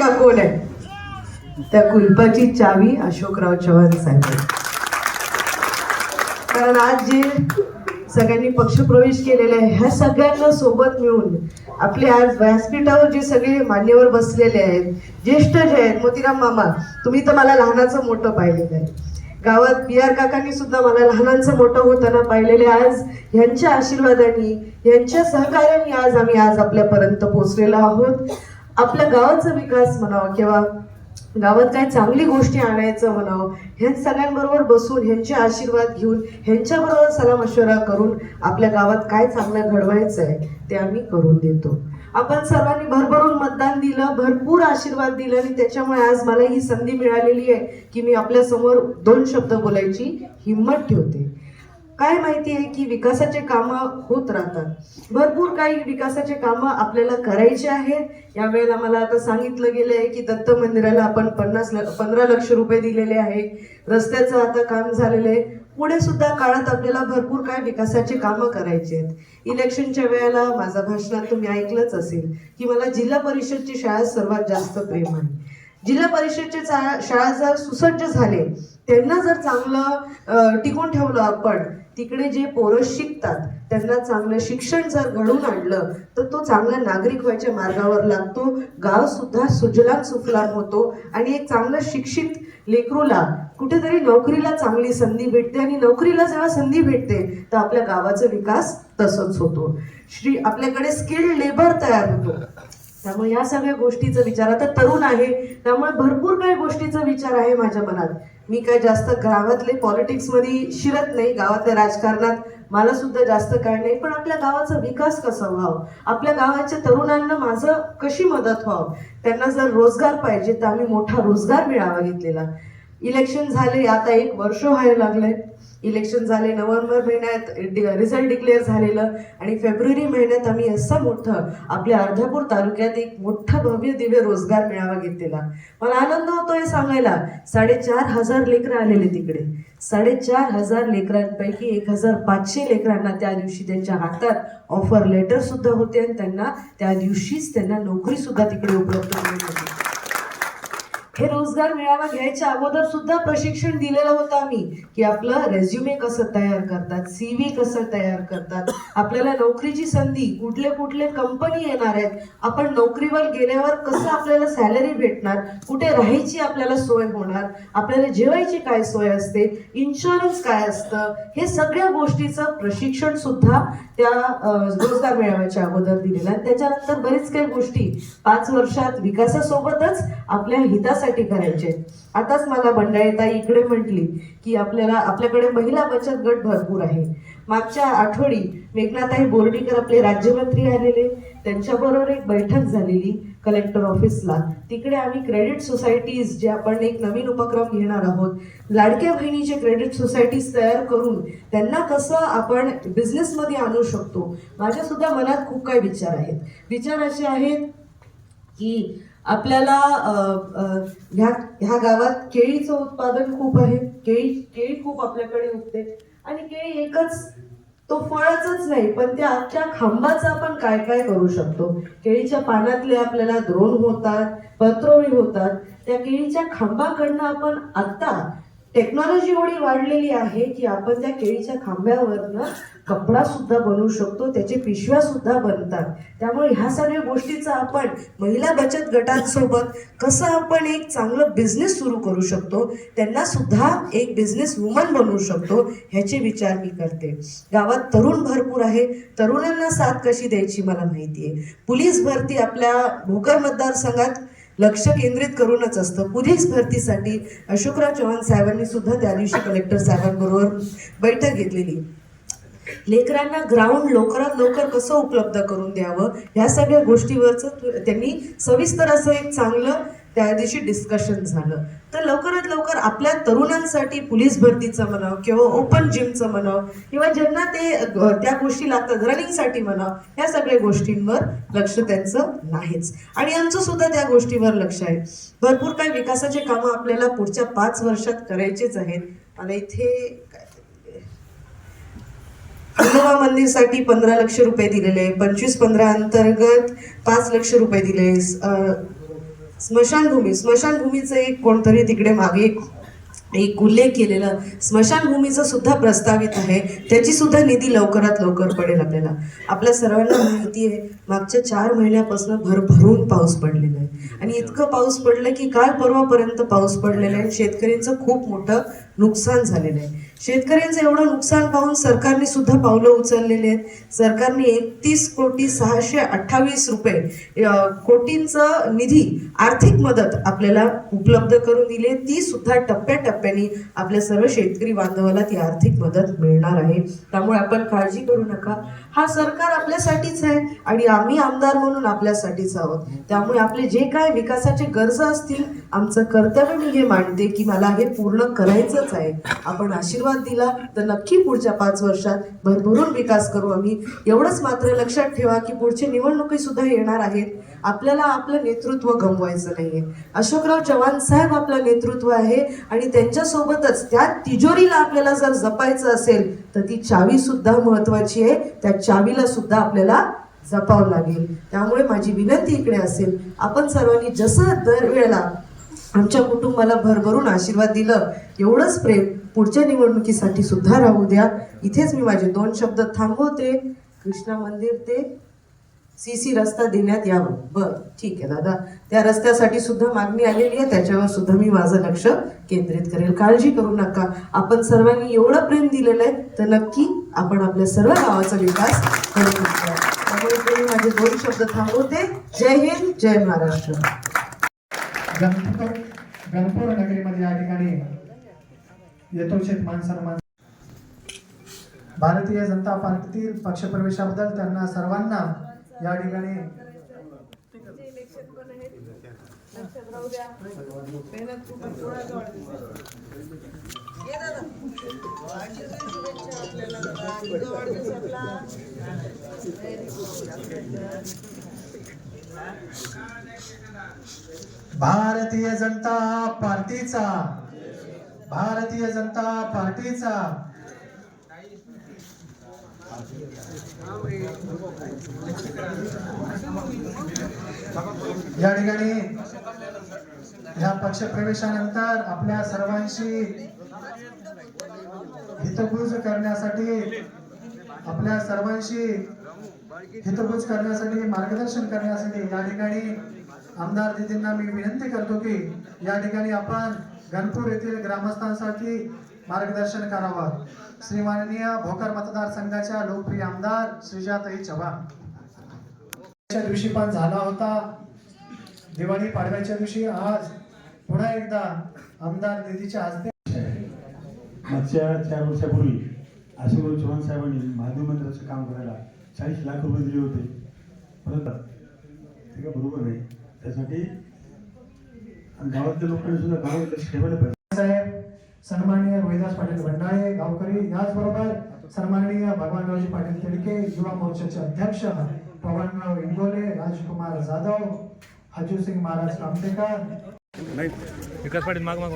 कोण आहे. त्या कुलपाची चावी अशोकराव चव्हाण साहेब कारण आज जे सगळ्यांनी पक्षप्रवेश केलेले आहे ह्या सगळ्यांना सोबत मिळून आपले आज व्यासपीठावर जे सगळे मान्यवर बसलेले आहेत ज्येष्ठ जे आहेत मोतीराम मामा तुम्ही तर मला लहानाचं मोठं पाहिलेलं आहे. गावात पी आर काकांनी सुद्धा मला लहानांचं मोठं होताना पाहिलेले आज ह्यांच्या आशीर्वादाने यांच्या सहकार्याने आज आम्ही आज आपल्यापर्यंत पोहोचलेलो आहोत. आपल्या गावाचा विकास म्हणावं किंवा गावात काही चांगली गोष्टी आणायचं म्हणावं ह्या सगळ्यांबरोबर बसून ह्यांचे आशीर्वाद घेऊन ह्यांच्याबरोबर सलाम करून आपल्या गावात काय चांगलं घडवायचं आहे ते आम्ही करून देतो. आपण सर्वांनी भरभरून मतदान दिलं भरपूर आशीर्वाद दिला आणि त्याच्यामुळे आज मला ही संधी मिळालेली आहे की मी आपल्यासमोर दोन शब्द बोलायची हिंमत ठेवते. काय माहिती आहे की विकासाचे कामं होत राहतात. भरपूर काही विकासाचे कामं आपल्याला करायचे आहेत. यावेळेला मला आता सांगितलं गेलं आहे की दत्त मंदिराला आपण पन्नास ल पंधरा लक्ष रुपये दिलेले आहे. रस्त्याचं आता काम झालेलं आहे. पुढे सुद्धा काळात आपल्याला भरपूर काय विकासाचे कामं करायचे आहेत. इलेक्शनच्या वेळेला माझा भाषणात तुम्ही ऐकलंच असेल की मला जिल्हा परिषदची शाळा सर्वात जास्त प्रेम आहे. जिल्हा परिषदचे शाळा जर सुसज्ज झाले त्यांना जर चांगलं टिकून ठेवलं आपण तिकडे जे पोरं शिकतात त्यांना चांगलं शिक्षण जर घडून आणलं तर तो चांगला नागरिक व्हायच्या मार्गावर लागतो. गाव सुद्धा सुजलाम सुफलाम होतो. आणि एक चांगलं शिक्षित लेकरूला कुठेतरी नोकरीला चांगली संधी भेटते आणि नोकरीला जेव्हा संधी भेटते तर आपल्या गावाचा विकास तसंच होतो. श्री आपल्याकडे स्किल्ड लेबर तयार होतो. त्यामुळे या सगळ्या गोष्टीचा विचार. आता तरुण आहे त्यामुळे भरपूर काही गोष्टीचा विचार आहे माझ्या मनात. मी काय जास्त गावातले पॉलिटिक्समध्ये शिरत नाही गावातल्या राजकारणात मला सुद्धा जास्त काय नाही पण आपल्या गावाचा विकास कसा व्हावा? आपल्या गावाच्या तरुणांना माझं कशी मदत व्हावं? त्यांना जर रोजगार पाहिजे तर आम्ही मोठा रोजगार मिळावा घेतलेला. इलेक्शन झाले आता एक वर्ष व्हायला लागलंय. इलेक्शन झाले नोव्हेंबर महिन्यात रिझल्ट डिक्लेअर झालेलं आणि फेब्रुवारी महिन्यात आम्ही असं मोठं आपल्या अर्धापूर तालुक्यात एक मोठं भव्य दिव्य रोजगार मेळावा घेतलेला. मला आनंद होतोय सांगायला. साडेचार हजार लेकरं आलेले तिकडे. साडेचार हजार लेकरांपैकी एक हजार पाचशे लेकरांना त्या दिवशी त्यांच्या हातात ऑफर लेटर सुद्धा होते आणि त्यांना त्या दिवशीच त्यांना नोकरी सुद्धा तिकडे उपलब्ध होती हे रोजगार मेळावा घ्यायच्या अगोदर सुद्धा प्रशिक्षण दिलेलं होतं आम्ही की आपलं रेझ्युमे कसं तयार करतात सीव्ही कसं तयार करतात आपल्याला नोकरीची संधी कुठले कुठले कंपनी येणार आहेत आपण नोकरीवर गेल्यावर कसं आपल्याला सॅलरी भेटणार कुठे राहायची आपल्याला सोय होणार आपल्याला जेवायची काय सोय असते इन्शुरन्स काय असतं हे सगळ्या गोष्टीचं प्रशिक्षण सुद्धा त्या रोजगार मेळाव्याच्या अगोदर दिलेलं आहे. त्याच्यानंतर बरेच काही गोष्टी पाच वर्षात विकासासोबतच आपल्या हितासाठी करायचे. आताच मला बंडाळेताई इकडे म्हटली की आपल्याला आपल्याकडे महिला बचत गट भरपूर आहे. मागच्या आठवडी मेघनाथाई बोर्डीकर आपले राज्यमंत्री आलेले. त्यांच्याबरोबर एक बैठक झालेली कलेक्टर ऑफिसला. तिकडे आम्ही क्रेडिट सोसायटीज जे आपण एक नवीन उपक्रम घेणार आहोत लाडक्या बहिणीचे क्रेडिट सोसायटीज तयार करून त्यांना कसं आपण बिझनेसमध्ये आणू शकतो माझ्यासुद्धा मनात खूप काही विचार आहेत. विचार असे आहेत की आपल्याला ह्या ह्या गावात केळीचं उत्पादन खूप आहे. केळी केळी खूप आपल्याकडे उगते आणि केळी एकच तो फळच नाही पण त्या त्या खांबाचं आपण काय काय करू शकतो? केळीच्या पानातले आपल्याला द्रोण होतात पत्रोळी होतात. त्या केळीच्या खांबाकडनं आपण आता टेक्नॉलॉजी एवढी वाढलेली आहे की आपण त्या केळीच्या खांब्यावरनं कपडा सुद्धा बनवू शकतो त्याचे पिशव्या सुद्धा बनतात. त्यामुळे ह्या सगळ्या गोष्टीचा आपण महिला बचत गटांसोबत कसं आपण एक चांगलं बिझनेस सुरू करू शकतो त्यांना सुद्धा एक बिझनेस वुमन बनवू शकतो ह्याचे विचार मी करते. गावात तरुण भरपूर आहे तरुणांना साथ कशी द्यायची मला माहिती आहे पोलीस भरती आपल्या भोकर मतदारसंघात लक्ष केंद्रित करूनच असतं. पोलीस भरतीसाठी अशोकराव चव्हाण साहेबांनी सुद्धा त्या दिवशी कलेक्टर साहेबांबरोबर बैठक घेतलेली. लेकरांना ग्राउंड लवकरात लवकर कसं उपलब्ध करून द्यावं? ह्या सगळ्या गोष्टीवरचं त्यांनी सविस्तर असं एक चांगलं त्या दिवशी डिस्कशन झालं. तर लवकरात लवकर आपल्या तरुणांसाठी पोलीस भरतीचं म्हणावं किंवा ओपन जिमचं म्हणावं किंवा ज्यांना ते त्या गोष्टी लागतात रनिंगसाठी म्हणावं ह्या सगळ्या गोष्टींवर लक्ष त्यांचं नाहीच. आणि आमचं सुद्धा त्या गोष्टीवर लक्ष आहे. भरपूर काही विकासाचे कामं आपल्याला पुढच्या पाच वर्षात करायचेच आहेत. मला इथे काय खंडोबा मंदिरसाठी पंधरा लक्ष रुपये दिलेले पंचवीस पंधरा अंतर्गत पाच लक्ष रुपये दिले स्मशानभूमी स्मशानभूमीचं एक कोणतरी तिकडे मागे एक उल्लेख केलेला स्मशानभूमीचा सुद्धा प्रस्तावित आहे. त्याची सुद्धा निधी लवकरात लवकर पडेल आपल्याला. आपल्या सर्वांना माहिती आहे मागच्या चार महिन्यापासून भरभरून पाऊस पडलेला आहे. आणि इतकं पाऊस पडलं की काल परवापर्यंत पाऊस पडलेला आहे शेतकऱ्यांचं खूप मोठं नुकसान झालेलं आहे. शेतकऱ्यांचं एवढं नुकसान पाहून सरकारने सुद्धा पावलं उचललेली आहेत. सरकारने एकतीस कोटी सहाशे अठ्ठावीस रुपये कोटींचं निधी आर्थिक मदत आपल्याला उपलब्ध करून दिली आहे. ती सुद्धा टप्प्याटप्प्याने आपल्या सर्व शेतकरी बांधवाला ती आर्थिक मदत मिळणार आहे. त्यामुळे आपण काळजी करू नका. हा सरकार आपल्यासाठीच आहे आणि आम्ही आमदार म्हणून आपल्यासाठीच आहोत. त्यामुळे आपले जे काय विकासाचे गरजा असतील आमचं कर्तव्य मी हे मांडते की मला हे पूर्ण करायचं करायचंच आहे. आपण आशीर्वाद दिला तर नक्की पुढच्या पाच वर्षात भरभरून विकास करू आम्ही. एवढंच मात्र लक्षात ठेवा की पुढची निवडणुकी सुद्धा येणार आहेत. आपल्याला आपलं नेतृत्व गमवायचं नाहीये. अशोकराव चव्हाण साहेब आपलं नेतृत्व आहे आणि त्यांच्यासोबतच त्या तिजोरीला आपल्याला जर जपायचं असेल तर ती चावी सुद्धा महत्वाची आहे. त्या चावीला सुद्धा आपल्याला जपावं लागेल. त्यामुळे माझी विनंती इकडे असेल. आपण सर्वांनी जसं दरवेळेला आमच्या कुटुंबाला भरभरून आशीर्वाद दिलं. एवढंच प्रेम पुढच्या निवडणुकीसाठी सुद्धा राहू द्या. इथेच मी माझे दोन शब्द थांबवते. कृष्णा मंदिर ते सी सी रस्ता देण्यात यावं. बरं ठीक आहे दादा. त्या रस्त्यासाठी सुद्धा मागणी आलेली आहे. त्याच्यावर सुद्धा मी माझं लक्ष केंद्रित करेल. काळजी करू नका. आपण सर्वांनी एवढं प्रेम दिलेलं आहे तर नक्की आपण आपल्या सर्व गावाचा विकास करू शकतो. त्यामुळे माझे दोन शब्द थांबवते. जय हिंद जय महाराष्ट्र. गणपूर गणपूर नगरीमध्ये या ठिकाणी यथोचित मान सन्मान भारतीय जनता पार्टीतील पक्षप्रवेशाबद्दल त्यांना सर्वांना या ठिकाणी भारतीय जनता पार्टीचा भारतीय जनता पार्टीचा. या ठिकाणी या पक्ष प्रवेशानंतर आपल्या सर्वांशी हितगुज करण्यासाठी आपल्या सर्वांशी हितभूज करण्यासाठी मार्गदर्शन करण्यासाठी या ठिकाणी आमदार दिदींना मी विनंती करतो की या ठिकाणी आपण गणपूर येथील ग्रामस्थांसाठी मार्गदर्शन करावं. श्री माननीय भोकर मतदारसंघाच्या लोकप्रिय आमदार श्रीजाताई चव्हाण. दिवशी पण झाला होता. दिवाळी पाडव्याच्या दिवशी आज पुन्हा एकदा आमदार निधीच्या हस्ते मागच्या चार वर्षापूर्वी आशुभाऊ चव्हाण साहेबांनी महादेव मंदिराचं काम करायला चाळीस लाख रुपये दिले होते. परत ते बरोबर नाही. त्यासाठी गावातल्या लोकांनी सुद्धा गावात लक्ष ठेवायला पाहिजे. साहेब सन्माननीय रोहिदास पाटील भंडाळे गावकरी याचबरोबर सन्माननीय भगवानरावजी पाटील तिडके युवा मोर्चाचे अध्यक्ष पवनराव इंगोले राजकुमार जाधव हजूसिंग महाराज कामतेकर नाही. विकास पाटील माग माग